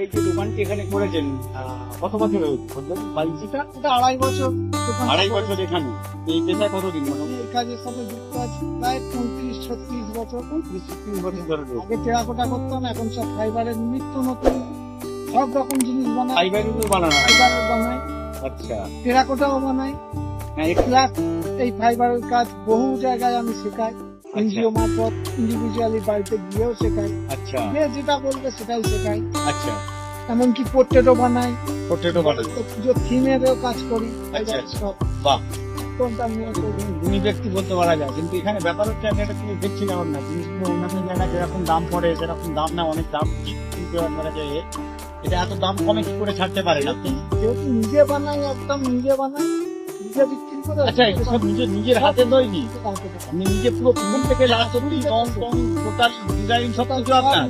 এই যে দোকানটি এখানে করেছেন কত বছর বালচিটা এটা আড়াই বছর। আড়াই বছর এখানে। এই পেশায় কতদিন? মোটামুটি এই কাজের সাথে যুক্ত আছি প্রায় পঁয়ত্রিশ ছত্রিশ বছর। তিন বছর ধরে আগে টেরাকোটা করতাম এখন সব ফাইবারের নিত্য নতুন সব রকম জিনিস বানাই। ফাইবারের বানানো। ফাইবারের বানাই। আচ্ছা। টেরাকোটাও বানাই। হ্যাঁ প্লাস এই ফাইবারের কাজ বহু জায়গায় আমি শেখাই। এনজিও মারফত ইন্ডিভিজুয়ালি বাড়িতে গিয়েও শেখাই আচ্ছা। যে যেটা বলবে সেটাই শেখাই আচ্ছা। এমনকি পোর্ট্রেটও বানাই বাটার তো পুজো থিমেরও কাজ করি। আচ্ছা, আচ্ছা। সব বাহ। গুণী ব্যক্তি বলতে পারা যায়। কিন্তু এখানে ব্যাপার হচ্ছে আমি না জিনিসগুলো অন্যান্য জায়গায় যেরকম দাম পড়ে সেরকম দাম না অনেক দাম। কিন্তু আপনারা যে এটা এত দাম কমে কি করে ছাড়তে পারেন আপনি যেহেতু নিজে বানাই একদম নিজে বানাই নিজে বিক্রি করে আচ্ছা এটা সব নিজের নিজের হাতে তৈরি নিজে পুরো প্রথম থেকে লাস্ট অব্দি রং টং টোটাল ডিজাইন সব কিছু আপনার।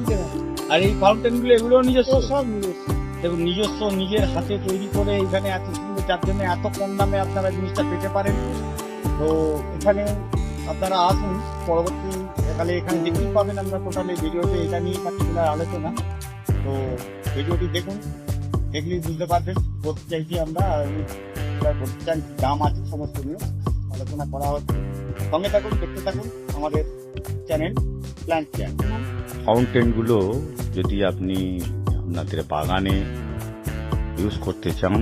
আর এই ফাউন্টেনগুলো এগুলো নিজস্ব সব নিজস্ব। নিজস্ব নিজের হাতে তৈরি করে এখানে এত সুন্দর যার জন্য এত কম দামে আপনারা জিনিসটা পেতে পারেন। তো এখানে আপনারা আসুন পরবর্তী কালে এখানে দেখতেই পাবেন আমরা টোটালি ভিডিওতে। এটা নিয়ে পার্টিকুলার আলোচনা। তো ভিডিওটি দেখুন দেখলেই বুঝতে পারবেন বলতে চাইছি আমরা আমরা বলতে চাই দাম আছে সমস্ত নিয়ে আলোচনা করা হচ্ছে। সঙ্গে থাকুন, দেখতে থাকুন আমাদের চ্যানেল প্ল্যান চ্যানেল ফাউন্টেনগুলো যদি আপনি আপনাদের বাগানে ইউজ করতে চান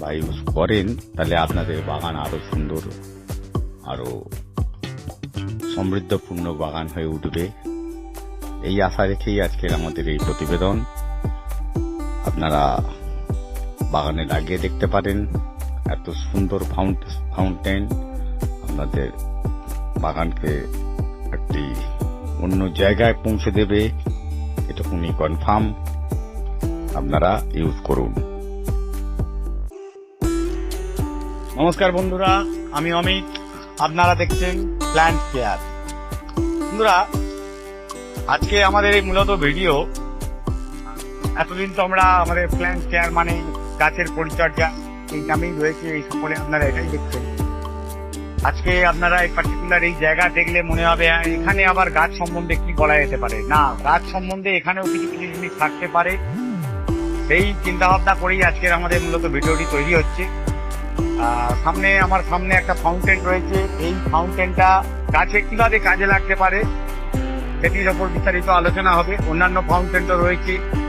বা ইউজ করেন, তাহলে আপনাদের বাগান আরও সুন্দর, আরও সমৃদ্ধপূর্ণ বাগান হয়ে উঠবে। এই আশা রেখেই আজকের আমাদের এই প্রতিবেদন। আপনারা বাগানে লাগিয়ে দেখতে পারেন। এত সুন্দর ফাউন্ট ফাউন্টেন আপনাদের বাগানকে একটি অন্য জায়গায় পৌঁছে দেবে। এটুকুনি কনফার্ম আপনারা ইউজ করুন। নমস্কার বন্ধুরা, আমি অমিত। আপনারা দেখছেন প্ল্যান্ট কেয়ার বন্ধুরা, আজকে আমাদের এই মূলত ভিডিও এতদিন তো আমরা আমাদের প্ল্যান্ট কেয়ার মানে গাছের পরিচর্যা এই নামেই রয়েছে এই সকলে আপনারা এটাই দেখছেন। আজকে আপনারা এই পার্টিকুলার এই জায়গা দেখলে মনে হবে "হ্যাঁ, এখানে আবার গাছ সম্বন্ধে কি বলা যেতে পারে? না গাছ সম্বন্ধে এখানেও কিছু কিছু জিনিস থাকতে পারে। সেই চিন্তা ভাবনা করেই আজকের আমাদের মূলত ভিডিওটি তৈরি হচ্ছে। সামনে আমার সামনে একটা ফাউন্টেন রয়েছে। এই ফাউন্টেনটা গাছে কীভাবে কাজে লাগতে পারে সেটির ওপর বিস্তারিত আলোচনা হবে। অন্যান্য ফাউন্টেন তো রয়েছে।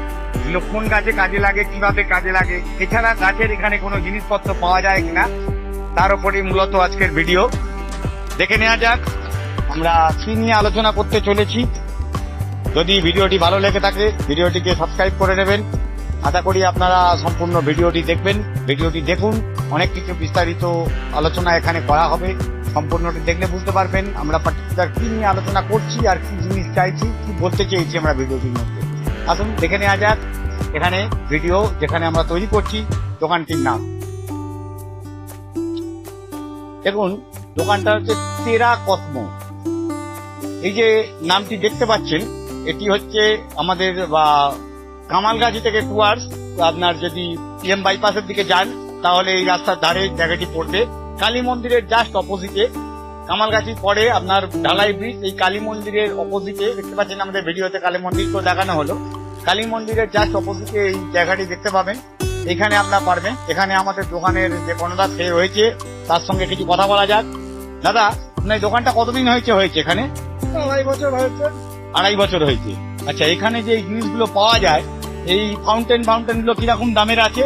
এগুলো কোন গাছে কাজে লাগে, কীভাবে কাজে লাগে, এছাড়া গাছের এখানে কোনো জিনিসপত্র পাওয়া যায় কিনা, তার উপরেই মূলত আজকের ভিডিও। দেখে নেওয়া যাক, আমরা কি নিয়ে আলোচনা করতে চলেছি। যদি ভিডিওটি ভালো লেগে থাকে, ভিডিওটিকে সাবস্ক্রাইব করে নেবেন। আশা করি আপনারা সম্পূর্ণ ভিডিওটি দেখবেন। ভিডিওটি দেখুন, অনেক কিছু বিস্তারিত আলোচনা এখানে করা হবে। সম্পূর্ণটি দেখলে বুঝতে পারবেন আমরা পার্টিকুলার কি নিয়ে আলোচনা করছি আর কি জিনিস চাইছি, কি বলতে চেয়েছি আমরা ভিডিওটির মধ্যে। আসুন, দেখে নেওয়া যাক। এখানে ভিডিও যেখানে আমরা তৈরি করছি দোকানটির নাম। দেখুন, দোকানটা হচ্ছে তেরা কসমো। এই যে নামটি দেখতে পাচ্ছেন, এটি হচ্ছে আমাদের, বা কামালগাছি থেকে টুয়ার্স আপনার যদি পিএম বাইপাসের দিকে যান, তাহলে এই রাস্তার ধারে জায়গাটি পড়বে। কালী মন্দিরের জাস্ট অপোজিটে কামালগাছি পরে আপনার ঢালাই ব্রিজ, এই কালী মন্দিরের অপোজিটে, দেখতে পাচ্ছেন আমাদের ভিডিওতে কালী মন্দিরকেও দেখানো হলো। কালী মন্দিরের জাস্ট অপোজিটে এই জায়গাটি দেখতে পাবেন। এখানে আপনার পারবেন। এখানে আমাদের দোকানের যে পনেরো সে রয়েছে। তার সঙ্গে কিছু কথা বলা যাক। দাদা আপনার দোকানটা কতদিন হয়েছে? হয়েছে এখানে? আড়াই বছর হয়েছে। আড়াই বছর হয়েছে। আচ্ছা এখানে যে জিনিসগুলো পাওয়া যায় এই ফাউন্টেন ফাউন্টেনগুলো কীরকম দামের আছে?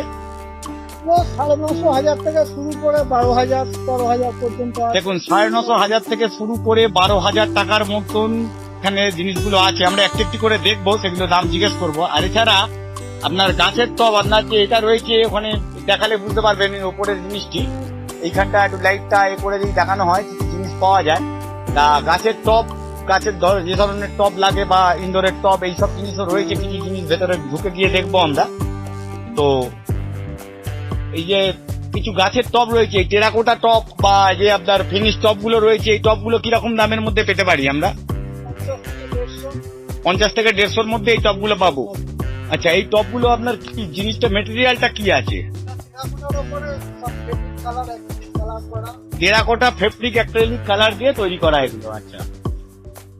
সাড়ে নশো হাজার থেকে শুরু করে বারো হাজার তেরো হাজার পর্যন্ত আছে। দেখুন সাড়ে নশো হাজার থেকে শুরু করে বারো হাজার টাকার মতন এখানে জিনিসগুলো আছে, আমরা একটি একটি করে দেখব, সেগুলো দাম জিজ্ঞেস করব। আর এছাড়া আপনার গাছের টব, আপনার যে এটা রয়েছে, ওখানে দেখালে বুঝতে পারবেন ওপরের জিনিসটি। এইখানটা একটু লাইটটা এ করে যদি দেখানো হয়, কিছু জিনিস পাওয়া যায়। তা গাছের টব, গাছের যে ধরনের টব লাগে বা ইন্দোরের টব, এইসব জিনিসও রয়েছে, কিছু জিনিস ভেতরে ঢুকে গিয়ে দেখব আমরা। তো এই যে কিছু গাছের টব রয়েছে টেরাকোটা টব বা যে আপনার ফিনিশ টপগুলো রয়েছে, এই টবগুলো কীরকম দামের মধ্যে পেতে পারি আমরা? পঞ্চাশ থেকে দেড়শোর মধ্যে এই টবগুলো পাবো। আচ্ছা এই টবগুলো আপনার কি, জিনিসটা মেটেরিয়ালটা কি আছে? টেরাকোটা ফেব্রিক অ্যাক্রেলিক কালার দিয়ে তৈরি করা এগুলো আচ্ছা।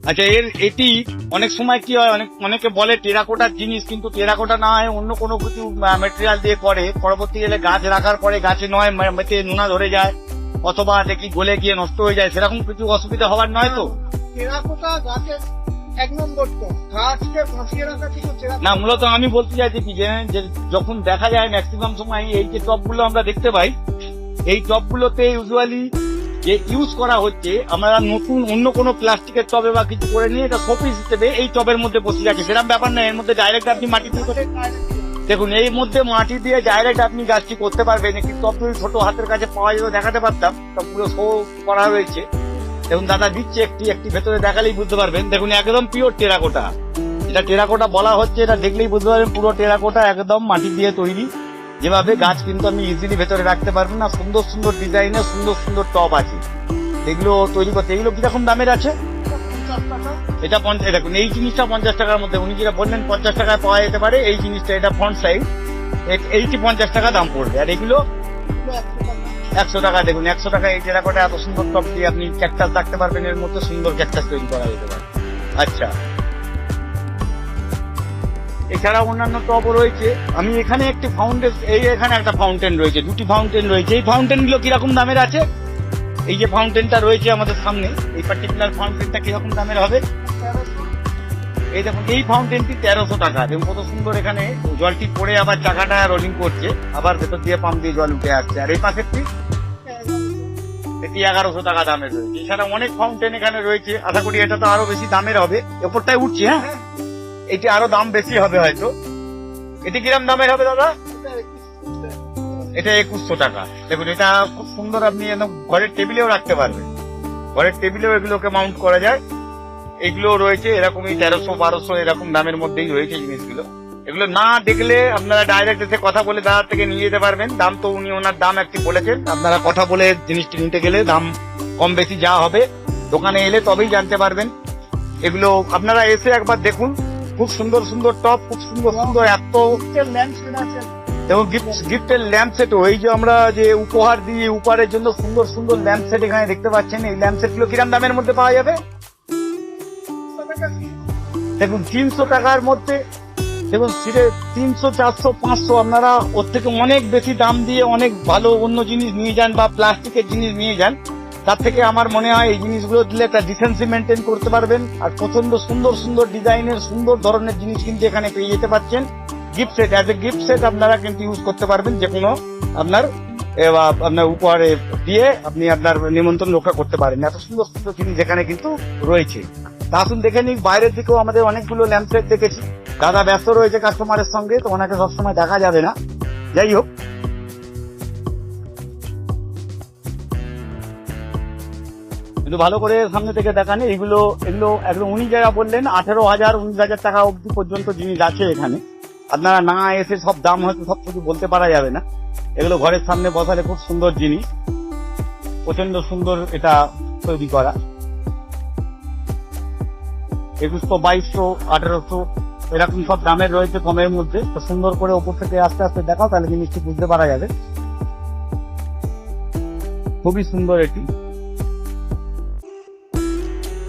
আচ্ছা এর, এটি অনেক সময় কি হয়, অনেক অনেকে বলে টেরাকোটার জিনিস, কিন্তু টেরাকোটা না হয় অন্য কোনো কিছু মেটেরিয়াল দিয়ে করে। পরবর্তীকালে গাছ রাখার পরে গাছে নয় মেতে নোনা ধরে যায়, অথবা দেখি গলে গিয়ে নষ্ট হয়ে যায়, সেরকম কিছু অসুবিধা হওয়ার নয় তো? টেরাকোটা গাছের এক নম্বর গাছকে ফাঁসিয়ে রাখা কিছু না মূলত আমি বলতে চাইছি কি যে যখন দেখা যায় ম্যাক্সিমাম সময় এই যে টপগুলো আমরা দেখতে পাই এই টপগুলোতে ইউজুয়ালি যে ইউজ করা হচ্ছে আমরা নতুন অন্য কোনো প্লাস্টিকের টবে বা কিছু করে নিয়ে এটা শোপিস হিসেবে এই টবের মধ্যে বসে যাচ্ছে সেরকম ব্যাপার না এর মধ্যে ডাইরেক্ট আপনি মাটি দিয়ে। দেখুন এই মধ্যে মাটি দিয়ে ডাইরেক্ট আপনি গাছটি করতে পারবেন। একটি টপ যদি ছোট হাতের কাছে পাওয়া যেত দেখাতে পারতাম। পুরো শো করা হয়েছে। দেখুন দাদা দিচ্ছে একটি একটি ভেতরে দেখালেই বুঝতে পারবেন। দেখুন, একদম পিওর টেরাকোটা। এটা টেরাকোটা বলা হচ্ছে, এটা দেখলেই বুঝতে পারবেন, পুরো টেরাকোটা একদম মাটি দিয়ে তৈরি। যেভাবে গাছ কিন্তু আপনি ইজিলি ভেতরে রাখতে পারবেন না। সুন্দর সুন্দর ডিজাইনের সুন্দর সুন্দর টপ আছে। এগুলো তৈরি করতে এগুলো কীরকম দামের আছে? এটা পঞ্চাশ দেখুন, এই জিনিসটা পঞ্চাশ টাকার মধ্যে। উনি যেটা বললেন, পঞ্চাশ টাকায় পাওয়া যেতে পারে। এই জিনিসটা এটা ফ্রন্ট সাইড এইটি পঞ্চাশ টাকা দাম পড়বে। আর এগুলো একশো টাকা দেখুন, একশো টাকা এই টেরাকোটা এত সুন্দর টপ দিয়ে আপনি ক্যাকটাস রাখতে পারবেন, এর মধ্যে সুন্দর ক্যাকটাস তৈরি করা যেতে পারে। আচ্ছা। এছাড়া অন্যান্য টপও রয়েছে। আমি এখানে একটি ফাউন্টেন এই এখানে একটা ফাউন্টেন রয়েছে, দুটি ফাউন্টেন রয়েছে। এই ফাউন্টেনগুলো কীরকম দামের আছে? এই যে ফাউন্টেনটা রয়েছে আমাদের সামনে, এই পার্টিকুলার ফাউন্টেনটা কীরকম দামের হবে? এই দেখুন, এই ফাউন্টেনটি তেরোশো টাকা। দেখুন, কত সুন্দর এখানে জলটি পড়ে আবার চাকাটা রোলিং করছে। আবার ভেতর দিয়ে পাম্প দিয়ে জল উঠে আসছে। আর এই পাশেরটি, এটি এগারোশো টাকা দামের রয়েছে। এছাড়া অনেক ফাউন্টেন এখানে রয়েছে। আশা করি এটা তো আরও বেশি দামের হবে। ওপরটায় উঠছে হ্যাঁ? এটি আরও দাম বেশি হবে হয়তো। এটি কিরম দামের হবে দাদা? এটা একুশশো টাকা। দেখুন, এটা খুব সুন্দর আপনি ঘরের টেবিলেও রাখতে পারবেন। ঘরের টেবিলেও এগুলোকে মাউন্ট করা যায়। এগুলো রয়েছে, এরকমই তেরোশো, বারোশো এরকম দামের মধ্যেই রয়েছে জিনিসগুলো। এগুলো না দেখলে আপনারা ডাইরেক্ট এসে কথা বলে দাদার থেকে নিয়ে যেতে পারবেন। দাম তো উনি ওনার দাম একটি বলেছেন। আপনারা কথা বলে জিনিসটি নিতে গেলে দাম কম বেশি যা হবে, দোকানে এলে তবেই জানতে পারবেন। এগুলো আপনারা এসে একবার দেখুন। খুব সুন্দর সুন্দর টপ খুব সুন্দর সুন্দর এত এবং গিফট গিফটের ল্যাম্প সেট এই যে আমরা যে উপহার দিই উপহারের জন্য সুন্দর সুন্দর ল্যাম্প সেট এখানে দেখতে পাচ্ছেন। এই ল্যাম্প সেটগুলো কিরাম দামের মধ্যে পাওয়া যাবে? দেখুন, তিনশো টাকার মধ্যে, দেখুন সিরে তিনশো, চারশো, পাঁচশো, আপনারা ওর থেকে অনেক বেশি দাম দিয়ে অনেক ভালো অন্য জিনিস নিয়ে যান বা প্লাস্টিকের জিনিস নিয়ে যান। তার থেকে আমার মনে হয় এই জিনিসগুলো দিলে একটা ডিসেন্সি মেনটেন করতে পারবেন আর প্রচণ্ড সুন্দর সুন্দর ডিজাইনের, সুন্দর ধরনের জিনিস কিন্তু এখানে পেয়ে যেতে পারছেন gift set as a gift set আপনারা কিন্তু ইউজ করতে পারবেন যে কোনো আপনার আপনার উপহারে দিয়ে আপনি আপনার নিমন্ত্রণ রক্ষা করতে পারেন। এত সুন্দর সুন্দর জিনিস এখানে কিন্তু রয়েছে। তা আসুন দেখে নিই বাইরের দিকেও আমাদের অনেকগুলো ল্যাম্প সেট দেখেছি। দাদা ব্যস্ত রয়েছে কাস্টমারের সঙ্গে, তো ওনাকে সবসময় দেখা যাবে না। যাই হোক। কিন্তু ভালো করে সামনে থেকে দেখান এগুলো এগুলো একদম উনি যারা বললেন, আঠেরো হাজার, উনিশ হাজার টাকা অবধি পর্যন্ত জিনিস আছে এখানে। আপনারা না এসে সব দাম হয়তো সব কিছু বলতে পারা যাবে না। এগুলো ঘরের সামনে বসালে খুব সুন্দর জিনিস। প্রচণ্ড সুন্দর এটা তৈরি করা। একুশশো, বাইশশো, আঠেরোশো, এরকম সব দামের রয়েছে কমের মধ্যে। তো সুন্দর করে ওপর থেকে আস্তে আস্তে দেখাও, তাহলে জিনিসটি বুঝতে পারা যাবে। খুবই সুন্দর এটি।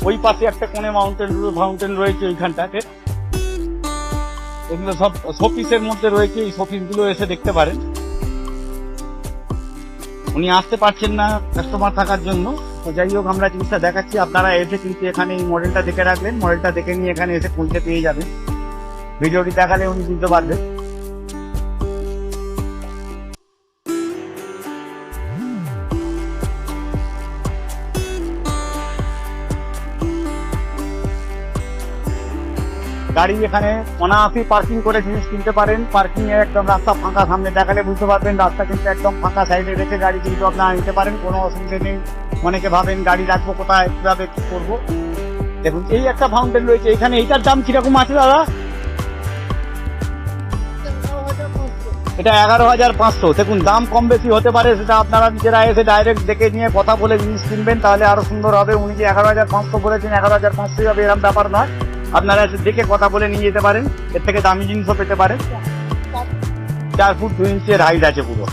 ওই পাশে একটা কোণে মাউন্টেন ফাউন্টেন রয়েছে ওইখানটাতে। এগুলো সব শোপিসের মধ্যে রয়েছে, এই শোপিসগুলো এসে দেখতে পারেন। উনি আসতে পারছেন না কাস্টমার থাকার জন্য। তো যাই হোক, আমরা জিনিসটা দেখাচ্ছি। আপনারা এসে কিন্তু এখানে এই মডেলটা দেখে রাখবেন। মডেলটা দেখে নিয়ে এখানে এসে পৌঁছে পেয়ে যাবেন। ভিডিওটি দেখালে উনি বুঝতে পারবেন। গাড়ি এখানে অনায়াসি পার্কিং করে জিনিস কিনতে পারেন। পার্কিং এ একদম রাস্তা ফাঁকা, সামনে দেখালে বুঝতে পারবেন। রাস্তা কিন্তু একদম ফাঁকা সাইডে রেখে গাড়ি কিন্তু আপনারা নিতে পারেন। কোনো অসুবিধা নেই। অনেকে ভাবেন গাড়ি রাখব কোথায়, কীভাবে, কি করব? দেখুন, এই একটা ফাউন্টেন রয়েছে। এখানে এইটার দাম কীরকম আছে দাদা? এটা এগারো হাজার পাঁচশো। দেখুন, দাম কম বেশি হতে পারে, সেটা আপনারা নিজেরা এসে ডাইরেক্ট দেখে নিয়ে কথা বলে জিনিস কিনবেন, তাহলে আরও সুন্দর হবে। উনি যে এগারো হাজার পাঁচশো বলেছেন, এগারো হাজার পাঁচশোই হবে এরকম ব্যাপার নয়। আপনারা এসে দেখে কথা বলে নিয়ে যেতে পারেন। এর থেকে দামি জিনিসও পেতে পারেন। চার ফুট দুই ইঞ্চের হাইট আছে পুরো।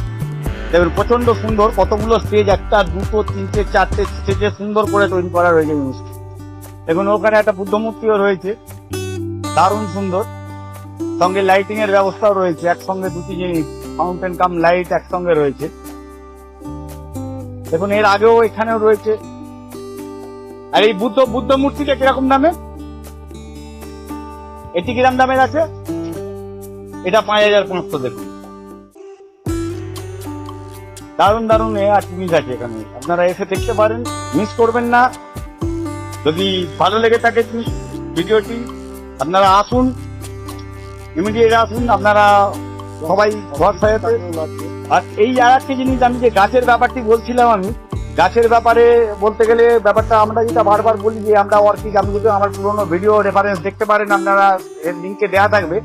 দেখুন প্রচণ্ড সুন্দর, কতগুলো স্টেজ একটা, দুটো, তিনটে, চারটে স্টেজে সুন্দর করে তৈরি করা রয়েছে জিনিসটি দেখুন, ওখানে একটা বুদ্ধ মূর্তিও রয়েছে। দারুণ সুন্দর। সঙ্গে লাইটিং এর ব্যবস্থাও রয়েছে, একসঙ্গে দুটি জিনিস ফাউন্টেন কাম লাইট একসঙ্গে রয়েছে। দেখুন, এর আগেও এখানেও রয়েছে। আর এই বুদ্ধ বুদ্ধ মূর্তিটা কীরকম দামে? এটি কীরকম দামের আছে? এটা পাঁচ হাজার পাঁচশো, দেখুন। দারুণ দারুণ এ আর জিনিস আছে এখানে। আপনারা এসে দেখতে পারেন মিস করবেন না। যদি ভালো লেগে থাকে ভিডিওটি, আপনারা আসুন ইমিডিয়েট আসুন, আপনারা সবাই ঘর আর এই আর একটা জিনিস আমি যে গাছের ব্যাপারটি বলছিলাম আমি, গাছের ব্যাপারে বলতে গেলে ব্যাপারটা আমরা যেটা বারবার বলি যে আমরা অর্কিড, আমি যদি আমার পুরোনো ভিডিও রেফারেন্স দেখতে পারেন, আপনারা এর লিঙ্কে দেওয়া থাকবে।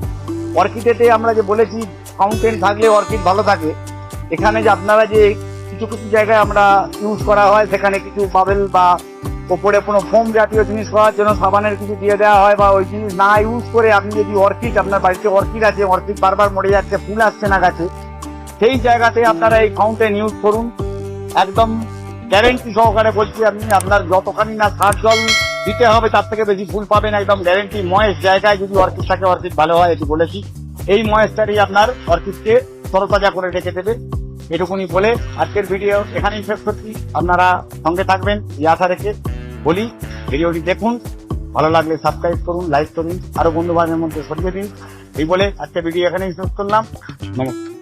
অর্কিডেতে আমরা যে বলেছি ফাউন্টেন থাকলে অর্কিড ভালো থাকে। এখানে যে আপনারা যে কিছু কিছু জায়গায় আমরা ইউজ করা হয়, সেখানে কিছু বাবেল বা ওপরে কোনো ফোম জাতীয় জিনিস করার জন্য সাবানের কিছু দিয়ে দেওয়া হয় বা ওই জিনিস না ইউজ করে আপনি যদি অর্কিড, আপনার বাড়িতে অর্কিড আছে, অর্কিড বারবার মরে যাচ্ছে, ফুল আসছে না গাছে, সেই জায়গাতে আপনারা এই ফাউন্টেন ইউজ করুন। একদম গ্যারেন্টি সহকারে বলছি আপনি আপনার যতখানি না সার জল দিতে হবে, তার থেকে বেশি ফুল পাবেন। একদম গ্যারেন্টি ময়েস জায়গায় যদি অর্কিড থাকে, অর্কিড ভালো হয়, এটি বলেছি। এই ময়েসটারই আপনার অর্কিডকে তরতাজা করে রেখে দেবে, এটুকুনি বলে আজকের ভিডিও এখানেই শেষ করছি। আপনারা সঙ্গে থাকবেন, এই আশা রেখে বলি, ভিডিওটি দেখুন, ভালো লাগলে সাবস্ক্রাইব করুন লাইক করুন, আরও বন্ধু বান্ধবের মধ্যে সরিয়ে দিন। এই বলে আজকে ভিডিও এখানেই শেষ করলাম। নমস্কার।